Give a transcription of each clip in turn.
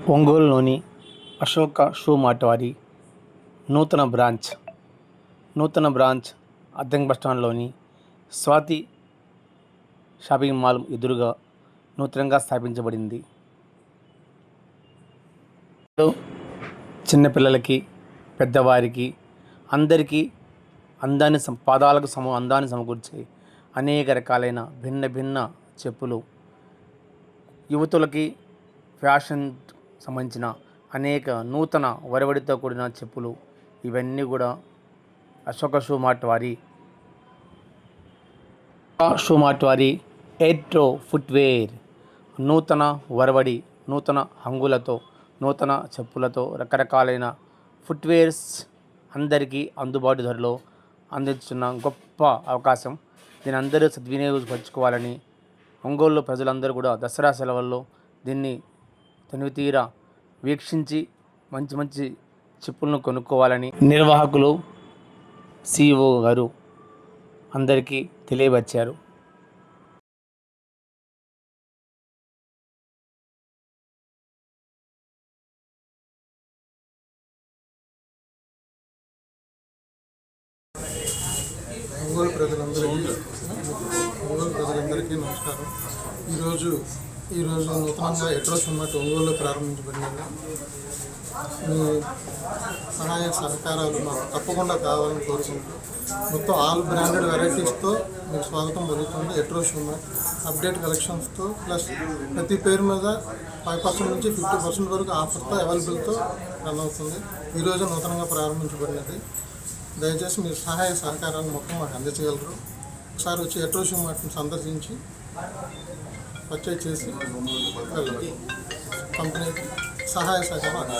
ఒంగోలులోని Ashoka shoe mart వారి నూతన బ్రాంచ్ నూతన బ్రాంచ్ అద్దెం బస్టాండ్లోని స్వాతి షాపింగ్ మాల్ ఎదురుగా నూతనంగా స్థాపించబడింది. చిన్నపిల్లలకి పెద్దవారికి అందరికీ అందాన్ని పాదాలకు సమ అందాన్ని సమకూర్చే అనేక రకాలైన భిన్న భిన్న చెప్పులు. యువతులకి ఫ్యాషన్ సంబంధించిన అనేక నూతన వరవడితో కూడిన చెప్పులు. ఇవన్నీ కూడా అశోక షూమార్ట్ వారి షూ వారి ఎయిట్రో ఫుట్వేర్ నూతన వరవడి నూతన హంగులతో నూతన చెప్పులతో రకరకాలైన ఫుట్వేర్స్ అందరికీ అందుబాటు ధరలో అందిస్తున్న గొప్ప అవకాశం. దీని అందరూ సద్వినియోగపరచుకోవాలని ఒంగోలు ప్రజలందరూ కూడా దసరా సెలవుల్లో దీన్ని తనివితీరా వీక్షించి మంచి మంచి చెప్పులను కొనుక్కోవాలని నిర్వాహకులు సిఇఓ గారు అందరికీ తెలియవచ్చారు ఒంగోలు ప్రజలందరికీ ఒంగోలు ప్రజలందరికీ నమస్కారం. ఈరోజు ఈరోజు నూతనంగా ఎట్రోస్ ఉన్నట్టు ఒంగోలులో ప్రారంభించబడినది. మీ సహాయ సహకారాలు మాకు తప్పకుండా కావాలని కోరుకుంటూ మొత్తం ఆల్ బ్రాండెడ్ వెరైటీస్తో మీకు స్వాగతం జరుగుతుంది ఎట్రో షూమర్ అప్డేట్ కలెక్షన్స్తో ప్లస్ ప్రతి పేరు మీద ఫైవ్ పర్సెంట్ నుంచి ఫిఫ్టీ పర్సెంట్ వరకు ఆఫర్తో అవైలబుల్తో రన్ అవుతుంది. ఈరోజు నూతనంగా ప్రారంభించబడినది. దయచేసి మీరు సహాయ సహకారాన్ని మొత్తం మాకు అందించగలరు ఒకసారి వచ్చి ఎట్రోషి వాటిని సందర్శించి పర్చేజ్ చేసి వెళ్ళగలరు. కంపెనీకి సహాయ సహకారం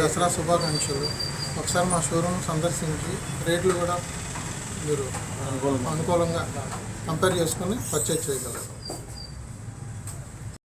దసరా శుభాకాంక్షలు. ఒకసారి మా షోరూమ్ సందర్శించి రేట్లు కూడా మీరు అనుకూలంగా కంపేర్ చేసుకుని పర్చేజ్ చేయగలరు.